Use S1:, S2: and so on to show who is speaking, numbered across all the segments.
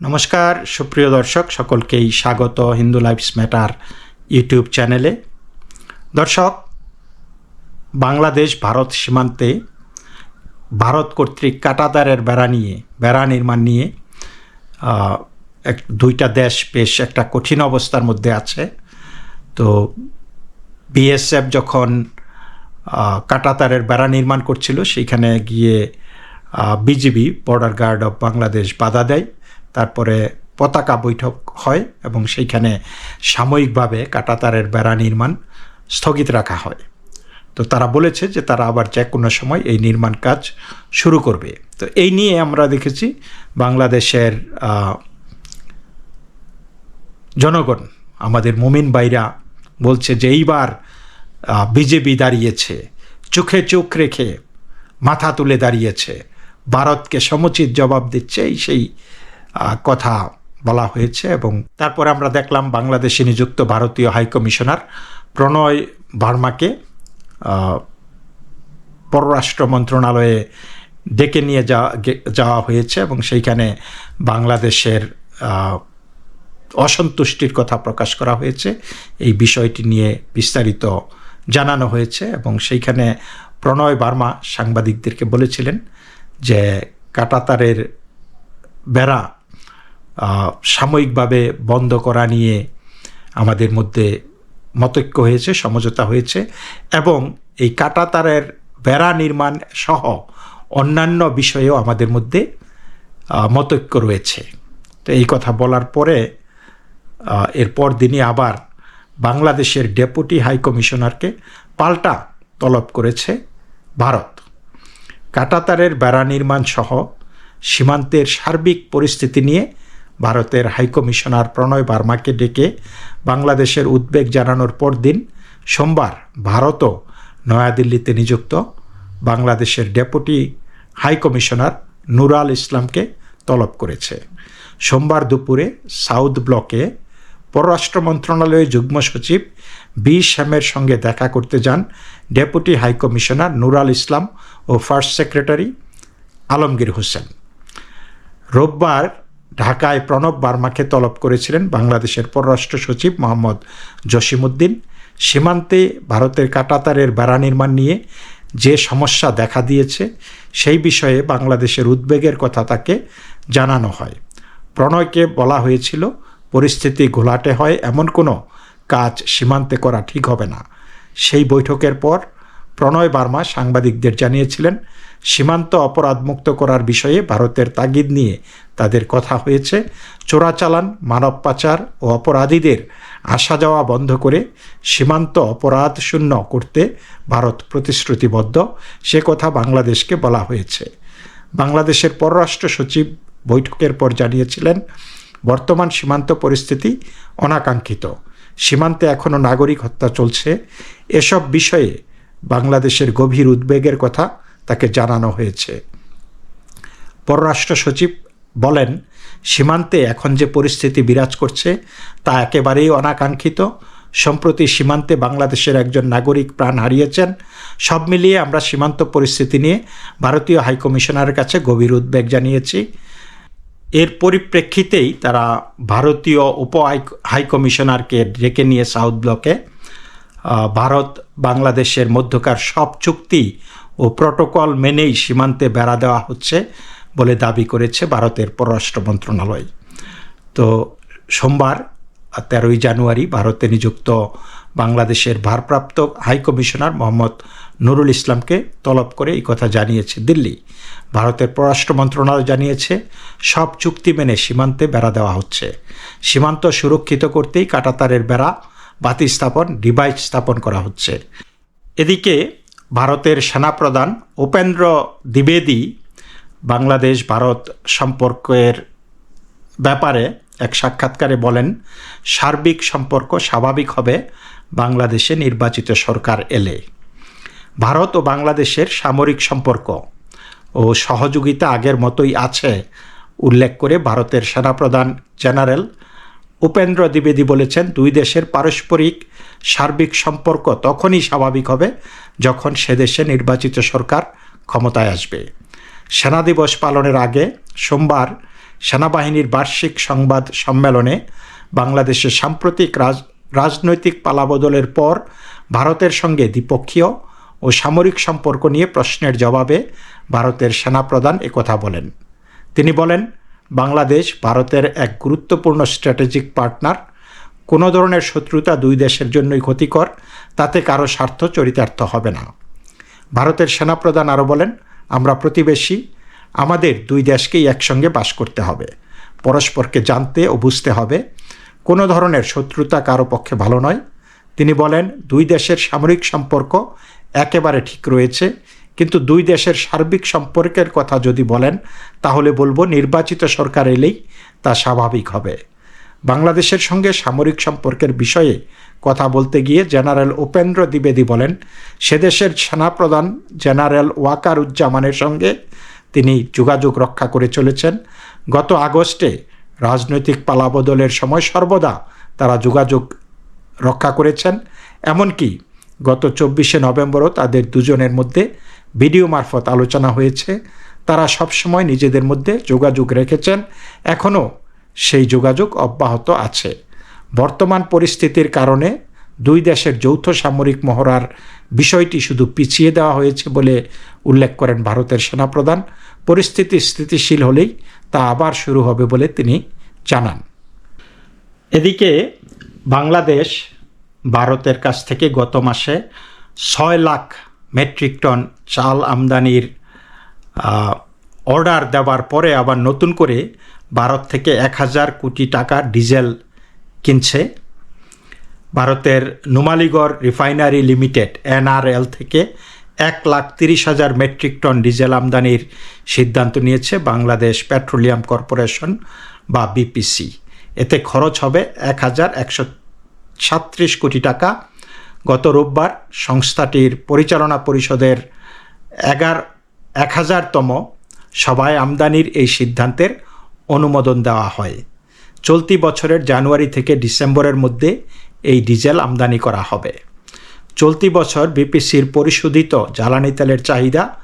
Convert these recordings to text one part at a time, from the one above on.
S1: নমস্কার, সুপ্রিয় দর্শক, সকলকেই স্বাগত হিন্দু লাইফস ম্যাটার ইউটিউব চ্যানেলে। দর্শক, বাংলাদেশ, ভারত সীমান্তে ভারত কর্তৃক কাটাতারের বেড়া নিয়ে, বেড়া নির্মাণ নিয়ে এক, দুইটা দেশ বেশ একটা কঠিন অবস্থার মধ্যে আছে। তো বিএসএফ যখন কাটাতারের বেড়া নির্মাণ করছিল, সেইখানে গিয়ে BGB, border guard of Bangladesh বাধা দেয়। তারপরে পতাকা বৈঠক হয় এবং সেইখানে সাময়িকভাবে কাটাতারের বেড়া নির্মাণ স্থগিত রাখা হয়। তো তারা বলেছে যে তারা আবার যে কোনো সময় এই নির্মাণ কাজ শুরু করবে। তো এই নিয়ে আমরা দেখেছি বাংলাদেশের জনগণ, আমাদের মুমিন বাইরা বলছে যে এইবার বিজেপি দাঁড়িয়েছে, চোখে চোখ রেখে মাথা তুলে দাঁড়িয়েছে, ভারতকে সমুচিত জবাব দিচ্ছে, এই সেই কথা বলা হয়েছে এবং তারপরে আমরা দেখলাম বাংলাদেশে নিযুক্ত ভারতীয় হাইকমিশনার প্রণয় ভার্মাকে পররাষ্ট্র মন্ত্রণালয়ে ডেকে নিয়ে যাওয়া হয়েছে এবং সেইখানে বাংলাদেশের অসন্তুষ্টির কথা প্রকাশ করা হয়েছে। এই বিষয়টি নিয়ে বিস্তারিত জানানো হয়েছে এবং সেইখানে প্রণয় বার্মা সাংবাদিকদেরকে বলেছিলেন যে কাটাতারের বেড়া সাময়িকভাবে বন্ধ করা নিয়ে আমাদের মধ্যে মতৈক্য হয়েছে, সমঝোতা হয়েছে এবং এই কাটাতারের বেড়া নির্মাণ সহ অন্যান্য বিষয়েও আমাদের মধ্যে মতৈক্য রয়েছে। তো এই কথা বলার পরে এরপর দিনই আবার বাংলাদেশের ডেপুটি হাই কমিশনারকে পাল্টা তলব করেছে ভারত। কাটাতারের বেড়া নির্মাণ সহ সীমান্তের সার্বিক পরিস্থিতি নিয়ে ভারতের হাইকমিশনার প্রণয় বার্মাকে ডেকে বাংলাদেশের উদ্বেগ জানানোর পরদিন সোমবার ভারতও নয়াদিল্লিতে নিযুক্ত বাংলাদেশের ডেপুটি হাইকমিশনার নুরাল ইসলামকে তলব করেছে। সোমবার দুপুরে সাউথ ব্লকে পররাষ্ট্র মন্ত্রণালয়ের যুগ্ম সচিব বি শ্যামের সঙ্গে দেখা করতে যান deputy high commissioner Nurul Islam ও ফার্স্ট সেক্রেটারি আলমগীর হোসেন। রোববার ঢাকায় প্রণব বার্মাকে তলব করেছিলেন বাংলাদেশের পররাষ্ট্র সচিব মোহাম্মদ জসিমউদ্দিন। সীমান্তে ভারতের কাটাতারের বেড়া নির্মাণ নিয়ে যে সমস্যা দেখা দিয়েছে, সেই বিষয়ে বাংলাদেশের উদ্বেগের কথা তাকে জানানো হয়। প্রণয়কে বলা হয়েছিল, পরিস্থিতি ঘোলাটে হয়, এমন কোনো কাজ সীমান্তে করা ঠিক হবে না। সেই বৈঠকের পর প্রণয় বার্মা সাংবাদিকদের জানিয়েছিলেন সীমান্ত অপরাধমুক্ত করার বিষয়ে ভারতের তাগিদ নিয়ে তাদের কথা হয়েছে। চোরাচালান, মানব পাচার ও অপরাধীদের আসা যাওয়া বন্ধ করে সীমান্ত অপরাধ শূন্য করতে ভারত প্রতিশ্রুতিবদ্ধ। সে কথা বাংলাদেশকে বলা হয়েছে। বাংলাদেশের পররাষ্ট্র সচিব বৈঠকের পর জানিয়েছিলেন, বর্তমান সীমান্ত পরিস্থিতি অনাকাঙ্ক্ষিত। সীমান্তে এখনও নাগরিক হত্যা চলছে। এসব বিষয়ে বাংলাদেশের গভীর উদ্বেগের কথা তাকে জানানো হয়েছে। পররাষ্ট্র সচিব বলেন, সীমান্তে এখন যে পরিস্থিতি বিরাজ করছে তা একেবারেই অনাকাঙ্ক্ষিত। সম্প্রতি সীমান্তে বাংলাদেশের একজন নাগরিক প্রাণ হারিয়েছেন। সব মিলিয়ে আমরা সীমান্ত পরিস্থিতি নিয়ে ভারতীয় হাইকমিশনারের কাছে গভীর উদ্বেগ জানিয়েছি। এর পরিপ্রেক্ষিতেই তারা ভারতীয় উপ হাই- হাইকমিশনারকে ডেকে নিয়ে সাউথ ব্লকে ভারত, বাংলাদেশের মধ্যকার সব চুক্তি ও প্রটোকল মেনেই সীমান্তে বেড়া দেওয়া হচ্ছে বলে দাবি করেছে ভারতের পররাষ্ট্র মন্ত্রণালয়। তো সোমবার, তেরোই জানুয়ারি ভারতে নিযুক্ত বাংলাদেশের ভারপ্রাপ্ত হাইকমিশনার মোহাম্মদ নুরুল ইসলামকে তলব করে এই কথা জানিয়েছে দিল্লি। ভারতের পররাষ্ট্র মন্ত্রণালয় জানিয়েছে, সব চুক্তি মেনে সীমান্তে বেড়া দেওয়া হচ্ছে। সীমান্ত সুরক্ষিত করতেই কাটাতারের বেড়া বাতি স্থাপন ডিভাইস স্থাপন করা হচ্ছে। এদিকে ভারতের সেনাপ্রধান উপেন্দ্র দ্বিবেদী বাংলাদেশ ভারত সম্পর্কের ব্যাপারে এক সাক্ষাৎকারে বলেন, সার্বিক সম্পর্ক স্বাভাবিক হবে, বাংলাদেশে নির্বাচিত সরকার এলে। ভারত ও বাংলাদেশের সামরিক সম্পর্ক ও সহযোগিতা আগের মতোই আছে, উল্লেখ করে ভারতের সেনাপ্রধান জেনারেল উপেন্দ্র দ্বিবেদী বলেছেন, দুই দেশের পারস্পরিক সার্বিক সম্পর্ক তখনই স্বাভাবিক হবে যখন সে দেশে নির্বাচিত সরকার ক্ষমতায় আসবে। সেনা দিবস পালনের আগে সোমবার সেনাবাহিনীর বার্ষিক সংবাদ সম্মেলনে বাংলাদেশের সাম্প্রতিক রাজ, রাজনৈতিক পালাবদলের পর ভারতের সঙ্গে দ্বিপক্ষীয় ও সামরিক সম্পর্ক নিয়ে প্রশ্নের জবাবে ভারতের সেনাপ্রধান একথা বলেন। তিনি বলেন, বাংলাদেশ ভারতের এক গুরুত্বপূর্ণ স্ট্র্যাটেজিক পার্টনার কোনো ধরনের শত্রুতা দুই দেশের জন্যই ক্ষতিকর, তাতে কারও স্বার্থ চরিতার্থ হবে না। ভারতের সেনাপ্রধান আরও বলেন, আমরা প্রতিবেশী, আমাদের দুই দেশকেই একসঙ্গে বাস করতে হবে। পরস্পরকে জানতে ও বুঝতে হবে, কোনো ধরনের শত্রুতা কারও পক্ষে ভালো নয়। তিনি বলেন, দুই দেশের সামরিক সম্পর্ক একেবারে ঠিক রয়েছে, কিন্তু দুই দেশের সার্বিক সম্পর্কের কথা যদি বলেন, তাহলে বলব নির্বাচিত সরকার এলেই তা স্বাভাবিক হবে। বাংলাদেশের সঙ্গে সামরিক সম্পর্কের বিষয়ে কথা বলতে গিয়ে জেনারেল উপেন্দ্র দ্বিবেদী বলেন, সে দেশের সেনাপ্রধান জেনারেল ওয়াকার উজ্জামানের সঙ্গে তিনি যোগাযোগ রক্ষা করে চলেছেন। গত আগস্টে রাজনৈতিক পালাবদলের সময় সর্বদা তারা যোগাযোগ রক্ষা করেছেন। এমনকি গত চব্বিশে নভেম্বরও তাদের দুজনের মধ্যে ভিডিও মারফত আলোচনা হয়েছে। তারা সবসময় নিজেদের মধ্যে যোগাযোগ রেখেছেন। এখনও সেই যোগাযোগ অব্যাহত আছে। বর্তমান পরিস্থিতির কারণে দুই দেশের যৌথ সামরিক মহড়ার বিষয়টি শুধু পিছিয়ে দেওয়া হয়েছে বলে উল্লেখ করেন ভারতের সেনাপ্রধান। পরিস্থিতি স্থিতিশীল হলেই তা আবার শুরু হবে বলে তিনি জানান। এদিকে বাংলাদেশ ভারতের কাছ থেকে গত মাসে ছয় লাখ মেট্রিক টন চাল আমদানির অর্ডার দেওয়ার পরে আবার নতুন করে ভারত থেকে এক হাজার কোটি টাকা ডিজেল কিনছে। ভারতের নুমালিগড় রিফাইনারি লিমিটেড, এনআরএল থেকে এক লাখ তিরিশ হাজার মেট্রিক টন ডিজেল আমদানির সিদ্ধান্ত নিয়েছে বাংলাদেশ পেট্রোলিয়াম কর্পোরেশন বা বিপিসি। এতে খরচ হবে এক হাজার একশো সাত্রিশ কোটি টাকা। গত রোববার সংস্থাটির পরিচালনা পরিষদের এগার, এক হাজারতম সভায় আমদানির এই সিদ্ধান্তের অনুমোদন দেওয়া হয়। চলতি বছরের জানুয়ারি থেকে ডিসেম্বরের মধ্যে এই ডিজেল আমদানি করা হবে। চলতি বছর বিপিসির পরিশোধিত জ্বালানি তেলের চাহিদা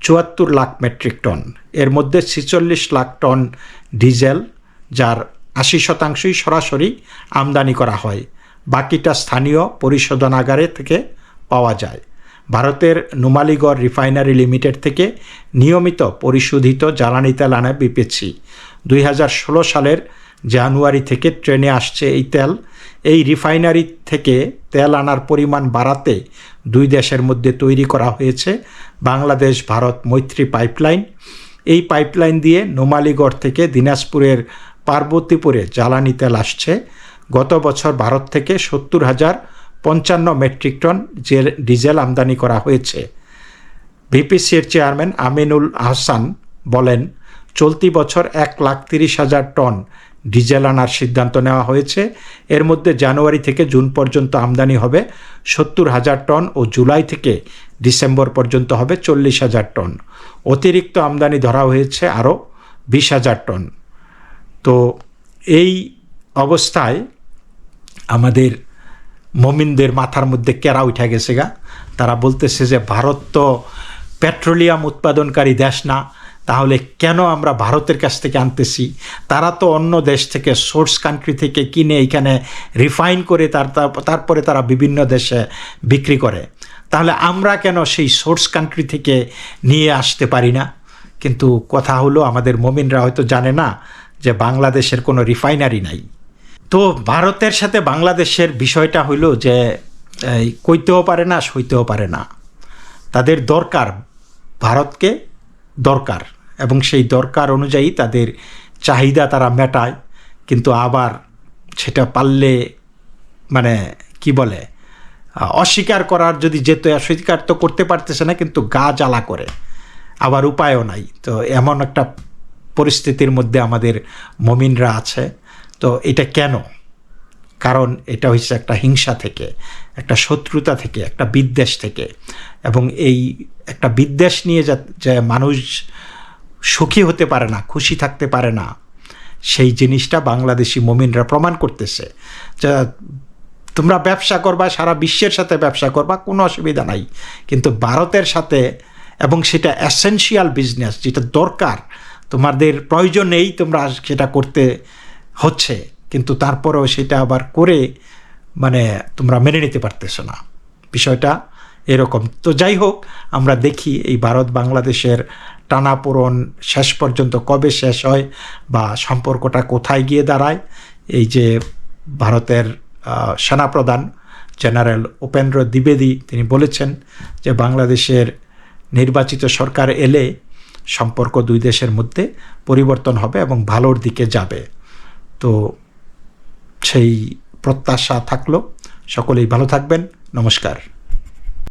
S1: চুয়াত্তর লাখ মেট্রিক টন। এর মধ্যে ছেচল্লিশ লাখ টন ডিজেল, যার আশি শতাংশই সরাসরি আমদানি করা হয়। বাকিটা স্থানীয় পরিশোধনাগারে থেকে পাওয়া যায়। ভারতের নুমালিগড় রিফাইনারি লিমিটেড থেকে নিয়মিত পরিশোধিত জ্বালানি তেল আনে বিপিসি দুই সালের জানুয়ারি থেকে ট্রেনে আসছে এই তেল। এই রিফাইনারি থেকে তেল আনার পরিমাণ বাড়াতে দুই দেশের মধ্যে তৈরি করা হয়েছে বাংলাদেশ, ভারত মৈত্রী পাইপলাইন। এই পাইপলাইন দিয়ে নোমালিগড় থেকে দিনাজপুরের পার্বতীপুরে জ্বালানি তেল আসছে। গত বছর ভারত থেকে সত্তর হাজার পঞ্চান্ন মেট্রিক টন ডিজেল আমদানি করা হয়েছে। ভিপিসির চেয়ারম্যান আমিনুল আহসান বলেন, চলতি বছর এক লাখ তিরিশ হাজার টন ডিজেল আনার সিদ্ধান্ত নেওয়া হয়েছে। এর মধ্যে জানুয়ারি থেকে জুন পর্যন্ত আমদানি হবে সত্তর হাজার টন ও জুলাই থেকে ডিসেম্বর পর্যন্ত হবে চল্লিশ হাজার টন। অতিরিক্ত আমদানি ধরা হয়েছে আরও বিশ হাজার টন। তো এই অবস্থায় আমাদের মমিনদের মাথার মধ্যে কেরা উঠে গেছে গা? তারা বলতেছে যে, ভারত তো পেট্রোলিয়াম উৎপাদনকারী দেশ না, তাহলে কেন আমরা ভারতের কাছ থেকে আনতেছি? তারা তো অন্য দেশ থেকে, সোর্স কান্ট্রি থেকে কিনে এখানে রিফাইন করে তার তারপরে তারা বিভিন্ন দেশে বিক্রি করে। তাহলে আমরা কেন সেই সোর্স কান্ট্রি থেকে নিয়ে আসতে পারি না? কিন্তু কথা হলো, আমাদের মমিনরা হয়তো জানে না যে, বাংলাদেশের কোনো রিফাইনারি নাই। তো ভারতের সাথে বাংলাদেশের বিষয়টা হইল যে কইতেও পারে না, সইতেও পারে না। তাদের দরকার, ভারতকে দরকার এবং সেই দরকার অনুযায়ী তাদের চাহিদা তারা মেটায়। কিন্তু আবার সেটা পারলে মানে কি বলে, অস্বীকার করার যদি যেত অস্বীকার তো করতে পারতেছে না, কিন্তু গা জ্বালা করে। আবার উপায়ও নাই। তো এমন একটা পরিস্থিতির মধ্যে আমাদের মমিনরা আছে। তো এটা কেন? কারণ এটা হচ্ছে একটা হিংসা থেকে, একটা শত্রুতা থেকে, একটা বিদ্বেষ থেকে। এবং এই একটা বিদ্বেষ নিয়ে যে মানুষ সুখী হতে পারে না, খুশি থাকতে পারে না, সেই জিনিসটা বাংলাদেশি মমিনরা প্রমাণ করতেছে। যা, তোমরা ব্যবসা করবা, সারা বিশ্বের সাথে ব্যবসা করবা, কোনো অসুবিধা নাই। কিন্তু ভারতের সাথে, এবং সেটা অ্যাসেন্সিয়াল বিজনেস যেটা দরকার, তোমাদের প্রয়োজন নেই তোমরা সেটা করতে হচ্ছে, কিন্তু তারপরেও সেটা আবার করে মানে তোমরা মেনে নিতে পারতেছো না। বিষয়টা এরকম। তো যাই হোক, আমরা দেখি এই ভারত বাংলাদেশের টানাপোড়ন শেষ পর্যন্ত কবে শেষ হয় বা সম্পর্কটা কোথায় গিয়ে দাঁড়ায়। এই যে ভারতের সেনাপ্রধান জেনারেল উপেন্দ্র দ্বিবেদী, তিনি বলেছেন যে বাংলাদেশের নির্বাচিত সরকার এলে সম্পর্ক দুই দেশের মধ্যে পরিবর্তন হবে এবং ভালোর দিকে যাবে। তো সেই প্রত্যাশা থাকল। সকলেই ভালো থাকবেন। নমস্কার।